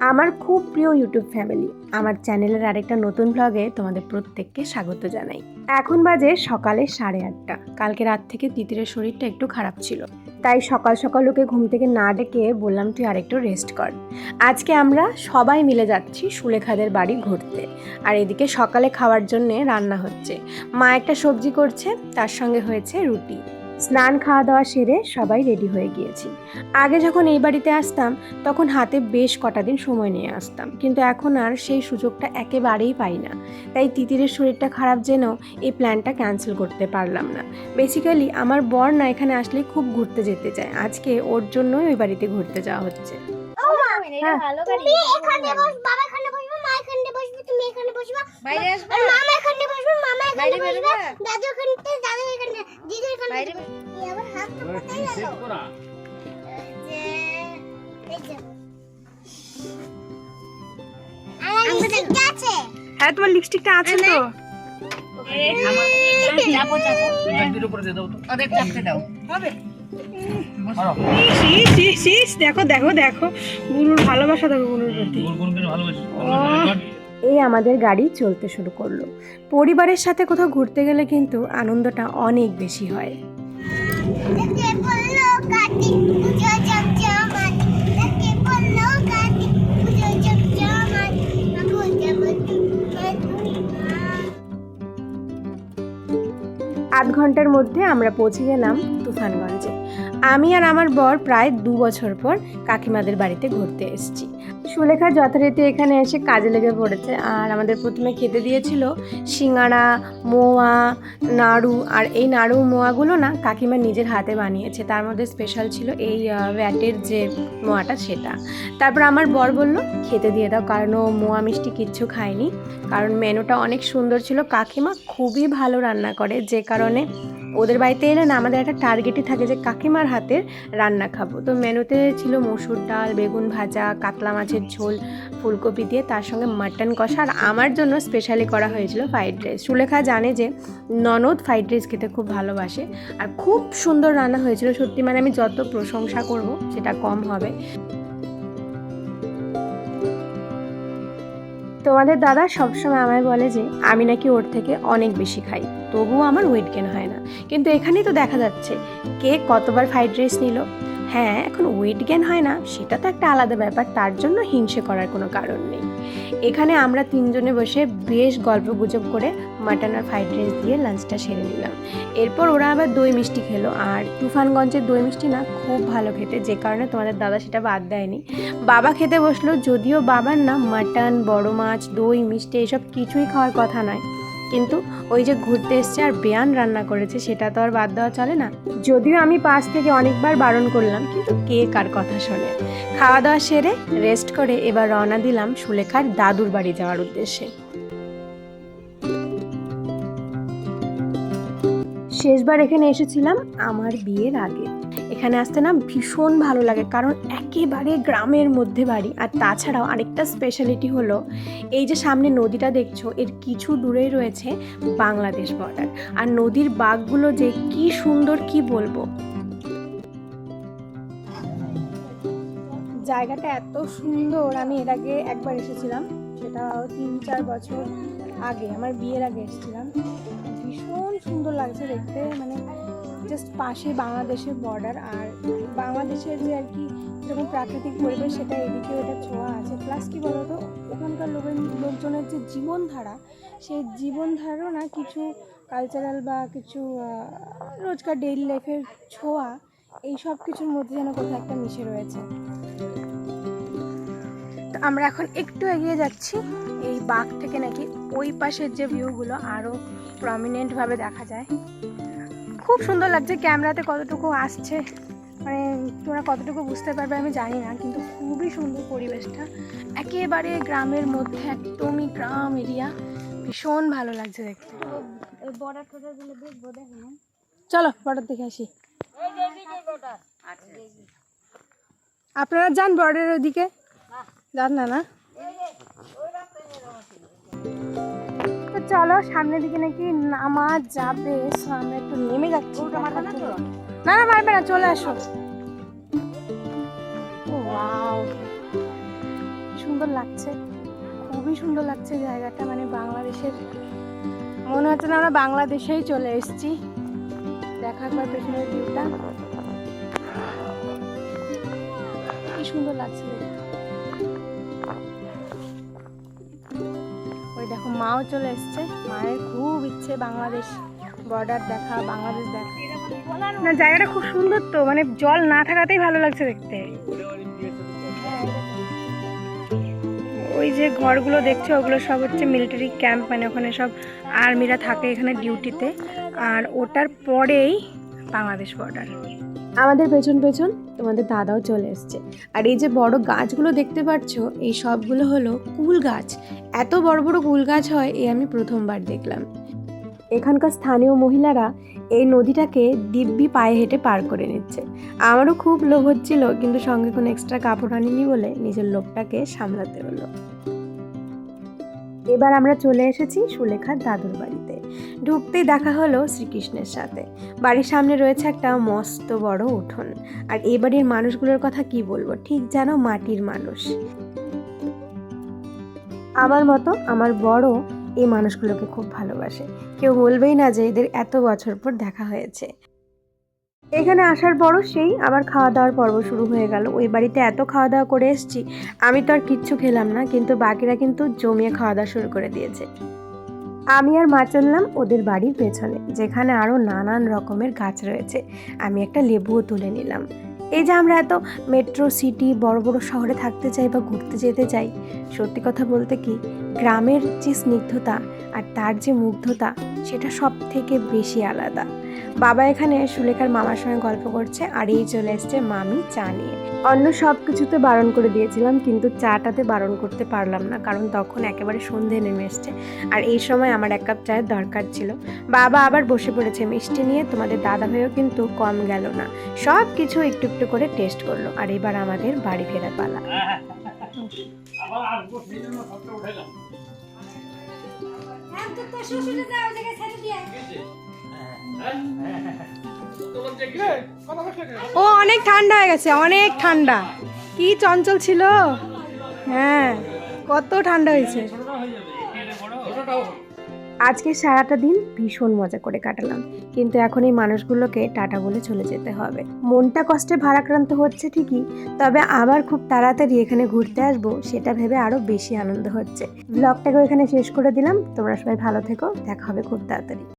আমার খুব প্রিয় ইউটিউব ফ্যামিলি আমার চ্যানেলের আরেকটা নতুন ব্লগে তোমাদের প্রত্যেককে স্বাগত জানাই। এখন বাজে সকালে সাড়ে আটটা। কালকে রাত থেকে তিতিরের শরীরটা একটু খারাপ ছিল। তাই সকাল সকাল ওকে ঘুম থেকে না ডেকে বললাম, তুই আরেকটু রেস্ট কর। আজকে আমরা সবাই মিলে যাচ্ছি সুলেখাদের বাড়ি ঘুরতে। আর এদিকে সকালে খাওয়ার জন্যে রান্না হচ্ছে। মা একটা সবজি করছে, তার সঙ্গে হয়েছে রুটি। স্নান খাওয়া দাওয়া সেরে সবাই রেডি হয়ে গিয়েছি। আগে যখন এই বাড়িতে আসতাম তখন হাতে বেশ কটা দিন সময় নিয়ে আসতাম। কিন্তু এখন আর সেই সুযোগটা একেবারেই পাই না। তাই তিতিরের শরীরটা খারাপ যেন এই প্ল্যানটা ক্যান্সেল করতে পারলাম না। বেসিক্যালি আমার বর না এখানে আসলে খুব ঘুরতে যেতে চায়। আজকে ওর জন্যই ওই বাড়িতে ঘুরতে যাওয়া হচ্ছে। হ্যাঁ। তুমি এখানে বস বাবা এখানে বসবে মা এখানে এখানে বসবে? বাইরে আসবে। মামা এখানে বসবে মামা এখানে বসবে। দাদু এখানে দাদু এখানে দিদু এখানে বাইরে আবার হাত তো কোথায় গেল? যে এই যে। আমার লিপস্টিকটা আছে। হ্যাঁ তোমার লিপস্টিকটা আছে তো। চাপো চাপো ওদের চাপতে দাও। হবে। শীষ শীষ শীষ দেখো দেখো দেখো। গুরুর ভালোবাসা দেখো গুরুর প্রতি। এই আমাদের গাড়ি চলতে শুরু করল। পরিবারের সাথে কোথাও ঘুরতে গেলে কিন্তু আনন্দটা অনেক বেশি হয়। আধ ঘণ্টার মধ্যে আমরা পৌঁছে গেলাম তুফানগঞ্জে। আমি আর আমার বর প্রায় দু বছর পর কাকিমাদের বাড়িতে ঘুরতে এসেছি। সুলেখা যথারীতি এখানে এসে কাজে লেগে পড়েছে। আর আমাদের প্রথমে খেতে দিয়েছিল সিঙ্গাড়া মোয়া নাড়ু। আর এই নাড়ু মোয়াগুলো না কাকিমা নিজের হাতে বানিয়েছে। তার মধ্যে স্পেশাল ছিল এই আহ, ব্যাটের যে মোয়াটা সেটা। তারপর আমার বর বলল খেতে দিয়ে দাও কারণ ও মোয়া মিষ্টি কিচ্ছু খায়নি। কারণ মেনুটা অনেক সুন্দর ছিল। কাকিমা খুবই ভালো রান্না করে যে কারণে ওদের বাড়িতে এলে না আমাদের একটা টার্গেটই থাকে যে কাকিমার হাতের রান্না খাব। তো মেনুতে ছিল মসুর ডাল, বেগুন ভাজা, কাতলা মাছের ঝোল, ফুলকপি দিয়ে তার সঙ্গে মাটন কষা। আর আমার জন্য স্পেশালি করা হয়েছিল ফ্রাইড রাইস সুলেখা জানে যে ননদ ফ্রাইড রাইস খেতে খুব ভালোবাসে। আর খুব সুন্দর রান্না হয়েছিল। সত্যি মানে আমি যত প্রশংসা করব, সেটা কম হবে। তোমাদের দাদা সবসময় আমায় বলে যে, আমি নাকি ওর থেকে অনেক বেশি খাই। তবুও আমার ওয়েট গেন হয় না। কিন্তু এখানেই তো দেখা যাচ্ছে, কে কতবার ফ্রাইড রাইস নিল? হ্যাঁ এখন ওয়েট গেন হয় না, সেটা তো একটা আলাদা ব্যাপার, তার জন্য হিংসে করার কোনো কারণ নেই। এখানে আমরা তিনজনে বসে বেশ গল্প গুজব করে মাটন আর ফ্রাইড রাইস দিয়ে লাঞ্চটা সেরে নিলাম। এরপর ওরা আবার দই মিষ্টি খেলো। আর তুফানগঞ্জের দই মিষ্টি না খুব ভালো খেতে, যে কারণে তোমাদের দাদা সেটা বাদ দেয়নি। বাবা খেতে বসল, যদিও বাবার না মাটন, বড় মাছ, দই, মিষ্টি, এসব কিছুই খাওয়ার কথা নয়। কিন্তু ওই যে ঘুরতে এসছে আর বেয়ান রান্না করেছে, সেটা তো আর বাদ দেওয়া চলে না। যদিও আমি পাশ থেকে অনেকবার বারণ করলাম, কিন্তু কে কার কথা শোনে। খাওয়া দাওয়া সেরে রেস্ট করে এবার রওনা দিলাম সুলেখার দাদুর বাড়ি যাওয়ার উদ্দেশ্যে। শেষবার এখানে এসেছিলাম আমার বিয়ের আগে। এখানে আসতে না ভীষণ ভালো লাগে, কারণ একেবারে গ্রামের মধ্যে বাড়ি। আর তাছাড়াও আরেকটা স্পেশালিটি হলো, এই যে সামনে নদীটা দেখছ, এর কিছু দূরেই রয়েছে বাংলাদেশ বর্ডার আর নদীর বাঘগুলো যে কি সুন্দর কি বলব। জায়গাটা এত সুন্দর, আমি এর আগে একবার এসেছিলাম সেটা তিন চার বছর আগে, আমার বিয়ের আগে এসেছিলাম। ভীষণ সুন্দর লাগছে দেখতে মানে জাস্ট পাশে বাংলাদেশের বর্ডার আর বাংলাদেশের যে আর কি যেরকম প্রাকৃতিক পরিবেশ সেটা এদিকেও এটা ছোঁয়া আছে। প্লাস কি বলতো, ওখানকার লোকের লোকজনের যে জীবনধারা, সেই জীবনধারারও না কিছু কালচারাল বা কিছু রোজকার ডেইলি লাইফের ছোঁয়া, এই সব কিছুর মধ্যে যেন কোথাও একটা মিশে রয়েছে। তো আমরা এখন একটু এগিয়ে যাচ্ছি। এই বাঘ থেকে নাকি ওই পাশের যে ভিউগুলো আরও প্রমিনেন্টভাবে দেখা যায়। খুব সুন্দর লাগছে ক্যামেরাতে কতটুকু আসছে। মানে তোমরা কতটুকু বুঝতে পারবে আমি জানি না কিন্তু খুবই সুন্দর পরিবেশটা। একেবারে গ্রামের মধ্যে একদমই গ্রাম এরিয়া। ভীষণ ভালো লাগছে দেখতে। চলো বর্ডার দেখে আসি। আপনারা যান বর্ডারের ওদিকে। যান না না। তো চলো সামনের দিকে নাকি নামা যাবে। আমরা একটু নেমে যাচ্ছি। না না পারবে না চলে আসো। ও ওয়াও। সুন্দর লাগছে। খুবই সুন্দর লাগছে জায়গাটা মানে বাংলাদেশের মনে হচ্ছে না আমরা বাংলাদেশেই চলে এসেছি। দেখা একবার পেছনের ভিউটা। কি সুন্দর লাগছে দেখতে। ওই দেখো মাও চলে এসছে। মায়ের খুব ইচ্ছে বাংলাদেশ বর্ডার দেখা, বাংলাদেশ দেখা। না, জায়গাটা খুব সুন্দর তো মানে জল না থাকাতেই ভালো লাগছে দেখতে। ওই যে ঘরগুলো দেখছ, ওগুলো সব হচ্ছে মিলিটারি ক্যাম্প মানে ওখানে সব আর্মিরা থাকে এখানে ডিউটিতে আর ওটার পরেই বাংলাদেশ বর্ডার আমাদের পেছন পেছন তোমাদের দাদাও চলে এসছে। আর এই যে বড় গাছগুলো দেখতে পাচ্ছ, এই সবগুলো হলো কুল গাছ। এত বড় বড় কুল গাছ হয়, এ আমি প্রথমবার দেখলাম। এখানকার স্থানীয় মহিলারা এই নদীটাকে দিব্যি পায়ে হেঁটে পার করে নিচ্ছে। আমারও খুব লোভ হচ্ছিল, কিন্তু সঙ্গে কোনো এক্সট্রা কাপড় আনিনি বলে নিজের লোভটাকে সামলাতে হলো। এবার আমরা চলে এসেছি সুলেখার দাদুর বাড়িতে। ঢুকতেই দেখা হলো শ্রীকৃষ্ণের সাথে। বাড়ির সামনে রয়েছে একটা মস্ত বড় উঠোন। আর এই বাড়ির মানুষগুলোর কথা কি বলব? ঠিক যেন মাটির মানুষ। আমার মতো আমার বড় এই মানুষগুলোকে খুব ভালোবাসে। কেউ বলবেই না যে এদের এত বছর পর দেখা হয়েছে। এখানে আসার পরও সেই আবার খাওয়া দাওয়ার পর্ব শুরু হয়ে গেল। ওই বাড়িতে এত খাওয়া দাওয়া করে এসেছি, আমি তো আর কিচ্ছু খেলাম না, কিন্তু বাকিরা কিন্তু জমিয়ে খাওয়া দাওয়া শুরু করে দিয়েছে। আমি আর মা চললাম ওদের বাড়ির পেছনে, যেখানে আরও নানান রকমের গাছ রয়েছে। আমি একটা লেবুও তুলে নিলাম। এই যে আমরা এত মেট্রো সিটি বড় বড় শহরে থাকতে চাই বা ঘুরতে যেতে চাই, সত্যি কথা বলতে কি, গ্রামের যে স্নিগ্ধতা আর তার যে মুগ্ধতা, সেটা সব থেকে বেশি আলাদা। বাবা এখানে সুলেখার মামার সঙ্গে গল্প করছে, আর এই চলে এসছে মামি চা নিয়ে। অন্য সব কিছুতে বারণ করে দিয়েছিলাম, কিন্তু চাটাতে বারণ করতে পারলাম না, কারণ তখন একেবারে সন্ধে নেমে এসছে। আর এই সময় আমার এক কাপ চায়ের দরকার ছিল। বাবা আবার বসে পড়েছে, মিষ্টি নিয়ে তোমাদের দাদা ভাইও কিন্তু কম গেল না। সব কিছু একটু একটু করে টেস্ট করল, আর এবার আমাদের বাড়ি ফেরার পালা। ও, অনেক ঠান্ডা হয়ে গেছে, অনেক ঠান্ডা। কি চঞ্চল ছিল। হ্যাঁ কত ঠান্ডা হয়েছে। আজকে সারাটা দিন ভীষণ মজা করে কাটালাম। কিন্তু এখন এই মানুষগুলোকে টাটা বলে চলে যেতে হবে। মনটা কষ্টে ভারাক্রান্ত হচ্ছে ঠিকই, তবে আবার খুব তাড়াতাড়ি এখানে ঘুরতে আসব সেটা ভেবে আরও বেশি আনন্দ হচ্ছে। ব্লগটাকে এখানে শেষ করে দিলাম। তোমরা সবাই ভালো থেকো। দেখা হবে খুব তাড়াতাড়ি।